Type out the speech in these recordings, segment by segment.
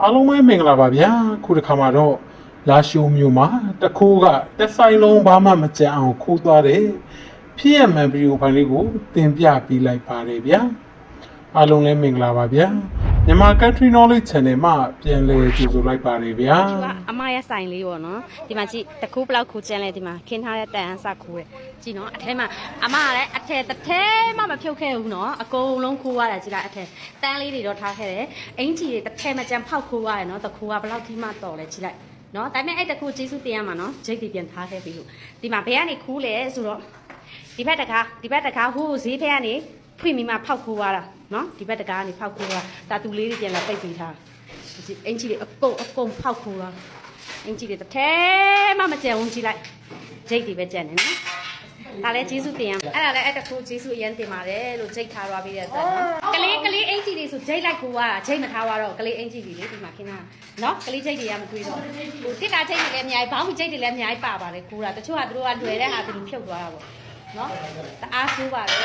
အားလုံးပဲမင်္ဂလာပါဗျာခုတစ်ခါမှာတော့လာရှိုးမျိုးမှာတစ်ခိုးကတက်ဆိုင်လုံးဘာမှမကြံအောင်ခိုးသွားတယ်ဖြစ်ရမှန်ဗီဒီယိုဖိုင်လေးကိုတင်ပြပေးလိုက်ပါတယ်ဗျာအားလုံးလည်းမင်္ဂလာပါဗျာ မြန်မာ Country Knowledge Channel မှာပြန်လည်ကြိုဆိုလိုက်ပါတယ်ဗျာသူကအမရဲ့ဆိုင်လေးပေါ့နော်ဒီမှာကြည့်တကူဘလောက်ခူကျန်းလဲဒီမှာခင်းထားတဲ့တန်အန်းစခူတယ်ကြည့်နော်အထဲမှာအမကလည်းအထဲတစ်ထဲမှမဖြုတ်ခဲ့ဘူးနော်အကုန်လုံးခူရတယ်ကြည့်လိုက်အထဲတန်းလေးတွေတော့ထားခဲ့တယ်အင်ကြီးတွေတစ်ထဲမှကြံဖောက်ခူရတယ်နော်တကူကဘလောက်ထိမှတော်လဲကြည့်လိုက်နော်ဒါပေမဲ့အဲ့တကူကျေးဇူးတင်ရမှာနော်ဂျိတ်တွေပြန်ထားခဲ့ပြီလို့ဒီမှာဘယ်ကနေခူးလဲဆိုတော့ဒီဘက်တကားဒီဘက်တကားဟိုးဈေးထဲကနေဖွင့်ပြီးမှဖောက်ခူရတာ နော်ဒီဘက်တကားကနေဖောက်ခူရတာတူလေးတွေပြန်လာပိတ်ပြီးထားဒီအင်ကြီးတွေအကုန်အကုန်ဖောက်ခူရအင်ကြီးတွေတစ်ထဲမှမကြံဘူးကြည့်လိုက်ဂျိတ်တွေပဲကြံနေနော်ဒါလည်းကျေးဇူးတင်ရအဲ့ဒါလည်းအဲ့တခုကျေးဇူးအရင်တင်ပါတယ်လို့ဂျိတ်ထားသွားပြီးတဲ့အတွက်နော်ကလေးကလေးအင်ကြီးတွေဆိုဂျိတ်လိုက်ကိုကဂျိတ်မထားသွားတော့ကလေးအင်ကြီးတွေလေဒီမှာခင်းတာနော်ကလေးဂျိတ်တွေကမတွေးတော့ဟိုတစ်တာဂျိတ်တွေလည်းအများကြီးဘောင်းဂျိတ်တွေလည်းအများကြီးပါပါတယ်ကိုကတချို့ကသူတို့ကလွယ်တဲ့ဟာသူတို့ဖြုတ်သွားတာပေါ့ နော်တအားဆိုးပါတယ်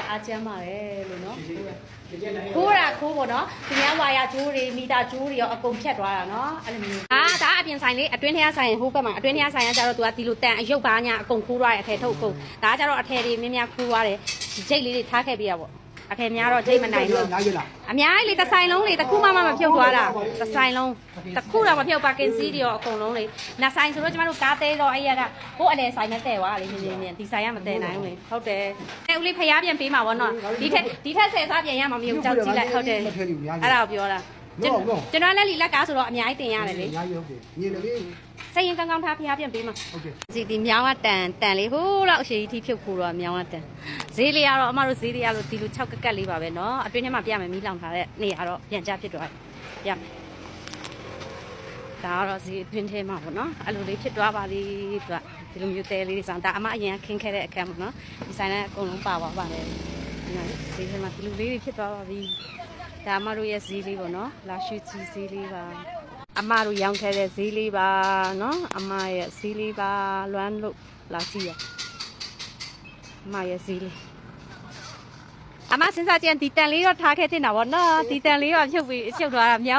တအားကျမ်းပါတယ်လို့နော်ကိုကခိုးတာခိုးပေါ့နော်သူများဝါယာကျိုးတွေမီတာကျိုးတွေရောအကုန်ဖြတ်သွားတာနော်အဲ့လိုမျိုးအာဒါအပြင်ဆိုင်လေးအတွင်းထဲကဆိုင်ဟိုဘက်မှာအတွင်းထဲကဆိုင်ကကျတော့သူကဒီလိုတန်အယုတ်ပါညာအကုန်ခိုးသွားတယ်အထည်ထုတ်ကုန်ဒါကကျတော့အထည်တွေမြင်းများခိုးသွားတယ်ဂျိတ်လေးတွေထားခဲ့ပြရပေါ့ အထည်များတော့ဂျိတ်မနိုင်ဘူးနားကြလားအများကြီးလေတစ်ဆိုင်လုံးလေတစ်ခုမှမမဖြုတ်သွားတာတစ်ဆိုင်လုံးတစ်ခုတော့မဖြုတ်ပါကင်စီးတွေရောအကုန်လုံးလေနှစ်ဆိုင်ဆိုတော့ကျမတို့ကားတဲတော့အဲ့ရကဟိုအလဲဆိုင်နဲ့တဲသွားလေမြင်းမြင်းမြင်းဒီဆိုင်ကမတဲနိုင်ဘူးလေဟုတ်တယ်အဲဦးလေးဖျားပြန်ပေးမှာဗောနော်ဒီထက်ဒီထက်ဆယ်စားပြန်ရမှာမဟုတ်ကြောက်ကြည့်လိုက်ဟုတ်တယ်မထဲဘူးညာအဲ့ဒါကိုပြောတာကျွန်တော်ကျွန်တော်လည်းလီလက်ကားဆိုတော့အများကြီးတင်ရတယ်လေညာရုပ်ကိုညင်တယ်လေ စိတ်ရင်ကောင်းကောင်းထားဖျားပြန်ပေးမှာ ဟုတ်ကဲ့ စီဒီမြောင်းကတန်တန်လေးဟိုးလောက်အရှိကြီးထိဖြုတ်ဖို့တော့မြောင်းကတန်ဈေးလေးကတော့အမတို့ဈေးလေးကတော့ဒီလို6ကက်ကက်လေးပါပဲเนาะအတွင်းထဲမှာပြမယ်မီးလောင်ထားတဲ့နေရာတော့ပြန်ကြဖြစ်သွားပြီပြမယ်ဒါကတော့ဈေးအတွင်းထဲမှာပေါ့နော်အဲ့လိုလေးဖြစ်သွားပါလိသူကဒီလိုမျိုးတဲလေးတွေဆောင်ဒါအမအရင်ခင်းခဲ့တဲ့အခန်းပေါ့နော်ဒီဆိုင်လည်းအကုန်လုံးပါပါပါတယ်ဒီမှာဈေးထဲမှာဒီလိုလေးတွေဖြစ်သွားပါပြီဒါအမတို့ရဲ့ဈေးလေးပေါ့နော်လာရွှေကြီးဈေးလေးပါ အမတို့ရောင်းခဲ့တဲ့ဈေးလေးပါနော်အမရဲ့ဈေးလေးပါလွမ်းလို့လာကြည့်ရအမရဲ့ဈေးလေးအမစဉ်းစားကြည့်ရင်ဒီတန်လေးတော့ထားခဲ့တင်တာဗောနော်ဒီတန်လေးတော့ဖြုတ်ပြီးဖြုတ်သွားတာမြောက်